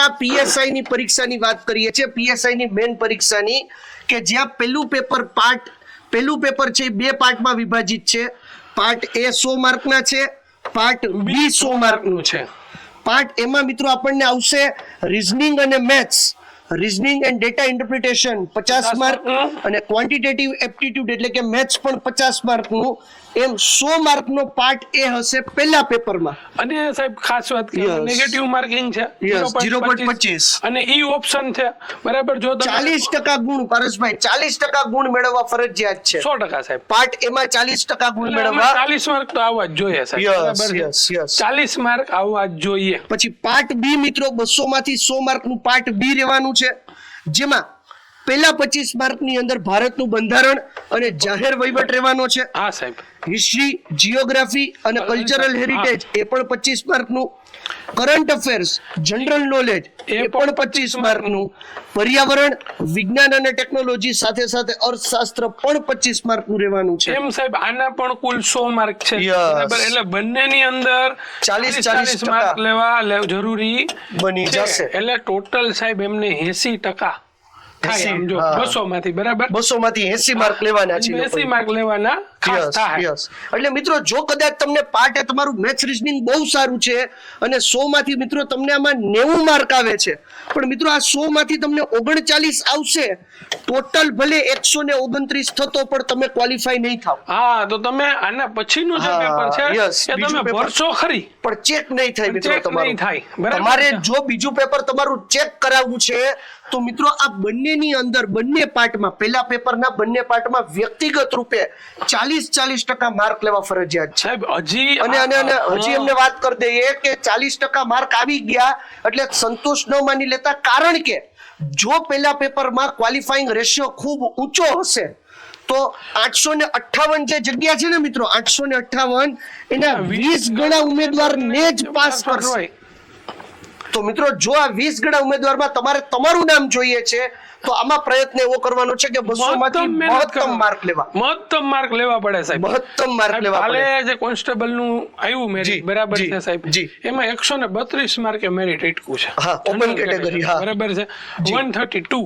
આ પીએસઆઈ ની પરીક્ષાની વાત કરીએ છીએ. પીએસઆઈ ની મેન પરીક્ષાની કે જ્યાં પેલું પેપર પાર્ટ પેલું પેપર છે બે પાર્ટમાં વિભાજિત છે. પાર્ટ એ સો માર્કના છે પાર્ટ બી સો માર્કનું છે. પાર્ટ એમાં મિત્રો આપણને આવશે રીઝનિંગ અને maths reasoning and data interpretation પચાસ માર્ક અને ક્વોન્ટિટેટિવ એપ્ટિટ્યુડ એટલે કે મેથ્સ પણ પચાસ માર્કનું એમ સો માર્કનો પાર્ટ એ હશે પહેલા પેપરમાં અને સાહેબ ખાસ વાત. નેગેટિવ માર્કિંગ છે Yes, 0.25. 0.25. અને ઈ ઓપ્શન છે બરાબર? જો ચાલીસ ટકા ગુણ પારસભાઈ ચાલીસ ટકા ગુણ મેળવવા ફરજિયાત છે. સો ટકા સાહેબ. પાર્ટ એમાં ચાલીસ ટકા ગુણ મેળવવા. ચાલીસ માર્ક તો આવવા જ જોઈએ સાહેબ. ચાલીસ માર્ક આવવા જ જોઈએ. પછી પાર્ટ બી મિત્રો બસો માંથી સો માર્કનું પાર્ટ બી રહેવાનું છે જેમાં પહેલા પચીસ માર્કની અંદર ભારતનું બંધારણ અને જાહેર વહીવટ રહેવાનો છે. હા સાહેબ. હિસ્ટ્રી જીઓગ્રાફી અને કલ્ચરલ હેરિટેજ એ પણ પચીસ માર્કનું કરંટ અફેર્સ જનરલ નોલેજ એ પણ પચીસ માર્કનું. પર્યાવરણ વિજ્ઞાન અને ટેકનોલોજી સાથે સાથે અર્થશાસ્ત્ર પણ પચીસ માર્કનું રહેવાનું છે. એમ સાહેબ આના પણ કુલ સો માર્ક છે. બરાબર એટલે બંનેની અંદર ચાલીસ ચાલીસ માર્ક લેવા જરૂરી બની જશે. એટલે ટોટલ સાહેબ એમને એસી ટકા થાય 80, આમ જો હા. બસો માંથી બરાબર? બસો માંથી એસી માર્ક લેવાના છે એસી માર્ક લેવાના ખાસ થાય. એટલે મિત્રો જો કદાચ તમને પાર્ટ એ તમારું મેથ્સ રીઝનિંગ બહુ સારું છે અને સો માંથી મિત્રો તમને આમાં નેવું માર્ક આવે છે. પણ મિત્રો આ સો માંથી તમને ઓગણચાલીસ આવશે. ટોટલ ભલે એકસો ને ઓગણત્રીસ થતો પણ તમે ક્વોલિફાય નહીં થાવ. હા તો તમે આના પછીનું જે પેપર છે એ બીજું તમે પેપર. ભરશો ખરી. પણ ચેક નહીં થાય મિત્રો તમારું. થાય, તમારે જો બીજું પેપર તમારું ચેક કરાવવું છે તો મિત્રો આ બંનેની અંદર બંને પાર્ટમાં પહેલા પેપરના બંને પાર્ટમાં વ્યક્તિગત રૂપે ચાલીસ ચાલીસ ટકા માર્ક લેવા ફરજિયાત છે હજી અને અને અને હજી એમને વાત કરી દઈએ કે ચાલીસ ટકા માર્ક આવી ગયા એટલે સંતોષ ન માની લેતા કારણ કે જો પેલા પેપરમાં ક્વોલિફાઈંગ રેશિયો ખૂબ ઊંચો હશે તો આઠસો ને અઠ્ઠાવન જે જગ્યા છે ને મિત્રો આઠસો ને અઠ્ઠાવન એના વીસ ગણા ઉમેદવારને જ પાસ કરશે. તો મિત્રો જો આ વીસ ગણા ઉમેદવારમાં તમારે તમારું નામ જોઈએ છે તો આમાં પ્રયત્ન એવો કરવાનો છે કે બસો માંથી મહત્તમ. માર્ક લેવા મહત્તમ માર્ક લેવા પડે સાહેબ મહત્તમ માર્ક લેવા પડે જે કોન્સ્ટેબલનું આવ્યું મેરિટ બરાબર છે સાહેબ જી. એમાં એકસો ને બત્રીસ માર્કે મેરિટ ઇટકું છે હા, ઓપન category, હા. બરાબર છે વન થર્ટી ટુ.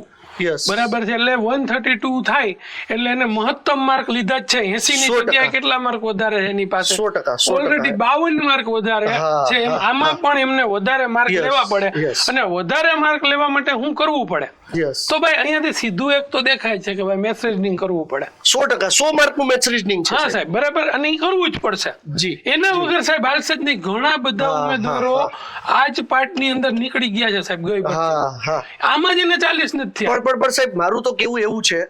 બરાબર છે એટલે વન થર્ટી ટુ થાય એટલે એને મહત્તમ માર્ક લીધા જ છે. એસી ની જગ્યાએ કેટલા માર્ક વધારે છે એની પાસે? 100%, 100%. ઓલરેડી બાવન માર્ક વધારે છે. આમાં પણ એમને વધારે માર્ક લેવા પડે. અને વધારે માર્ક લેવા માટે શું કરવું પડે? તો ભાઈ અહીંયાથી સીધું એક તો દેખાય છે કે ભાઈ મેથ્સ રીઝનિંગ કરવું પડે. સો ટકા સો માર્કનું મેથ્સ રીઝનિંગ છે હા સાહેબ. બરાબર અને એ કરવું જ પડશે. જી, એના વગર સાહેબ હાલશે જ ઘણા બધા ઉમેદવારો હા, આ જ પાર્ટની અંદર નીકળી ગયા છે સાહેબ ગઈ હા હા. આમાં જ એને ચાલીસ નથી પણ પણ સાહેબ મારું તો કેવું એવું છે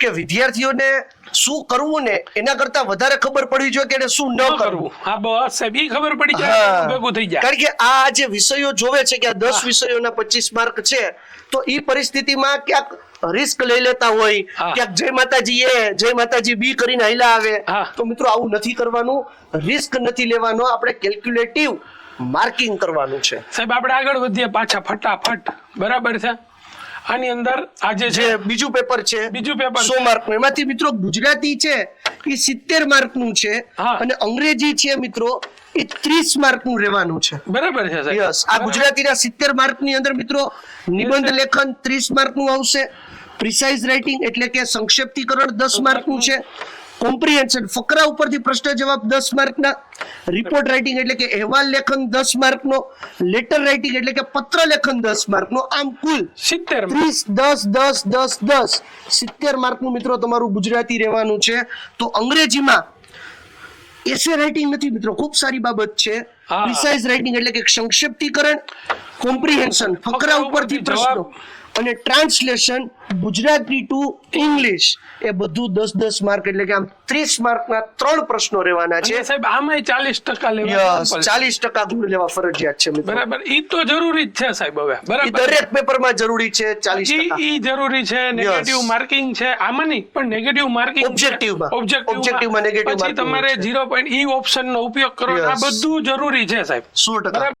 કે વિદ્યાર્થીઓને શું કરવું ને એના કરતા વધારે ખબર પડવી જોઈએ કે એને શું ન ન કરવું. હા બસ સાહેબ ઈ ખબર પડી જાય ભેગું થઈ જાય. કારણ કે આ જે વિષયો જોવે છે કે આ દસ વિષયોના પચીસ માર્ક છે તો એ પરિસ્થિતિમાં ક્યાંક રિસ્ક લઈ લેતા હોય ક્યાંક જય માતાજી એ જય માતાજી બી કરીને હાલ્યા આવે. તો મિત્રો આવું નથી કરવાનું રિસ્ક નથી લેવાનો આપણે કેલ્ક્યુલેટિવ માર્કિંગ કરવાનું છે. સાહેબ આપણે આગળ વધીએ પાછા ફટાફટ. બરાબર છે? આની અંદર આજે છે બીજું પેપર છે બીજું પેપર સો માર્ક એમાંથી મિત્રો ગુજરાતી છે એ સિત્તેર માર્કનું છે અને અંગ્રેજી છે મિત્રો એ ત્રીસ માર્કનું રહેવાનું છે. બરાબર છે યસ આ ગુજરાતીના સિત્તેર માર્કની અંદર મિત્રો નિબંધ લેખન ત્રીસ માર્કનું આવશે. પ્રિસાઇઝ રાઇટિંગ એટલે કે સંક્ષેપ્તીકરણ દસ માર્કનું છે. કોમ્પ્રિહેન્શન ફકરા ઉપરથી પ્રશ્ન જવાબ દસ માર્કના. રિપોર્ટ રાઇટિંગ એટલે કે અહેવાલ લેખન દસ માર્કનો. લેટર રાઇટિંગ એટલે કે પત્ર લેખન દસ માર્કનો. આમ કુલ સિત્તેર ત્રીસ દસ દસ દસ દસ. સિત્તેર માર્કનું મિત્રો તમારું ગુજરાતી રહેવાનું છે. તો અંગ્રેજીમાં એસે રાઇટિંગ નથી મિત્રો ખૂબ સારી બાબત છે. પ્રિસાઇઝ રાઇટિંગ એટલે કે સંક્ષિપ્તીકરણ કોમ્પ્રિહેન્શન ફકરા ઉપરથી પ્રશ્નો. અને ટ્રાન્સલેશન ગુજરાતી ટુ ઇંગ્લિશ એ બધું દસ દસ માર્ક એટલે કે આમ ત્રીસ માર્કના ત્રણ પ્રશ્નો રહેવાના છે. સાહેબ આમાં ચાલીસ ટકા લેવા ચાલીસ ટકા ગુણ લેવા ફરજિયાત છે બરાબર. એ તો જરૂરી જ છે સાહેબ હવે. બરાબર. દરેક પેપરમાં જરૂરી છે ચાલીસ ઈ જરૂરી છે નેગેટિવ માર્કિંગ છે. આમાં નહીં પણ નેગેટિવ માર્કિંગ ઓબ્જેક્ટિવમાં ઓબ્જેક્ટિવમાં નેગેટિવ પછી તમારે ઝીરો પોઈન્ટ ઈ ઓપ્શનનો ઉપયોગ કરો આ બધું જરૂરી છે સાહેબ. સો ટકા.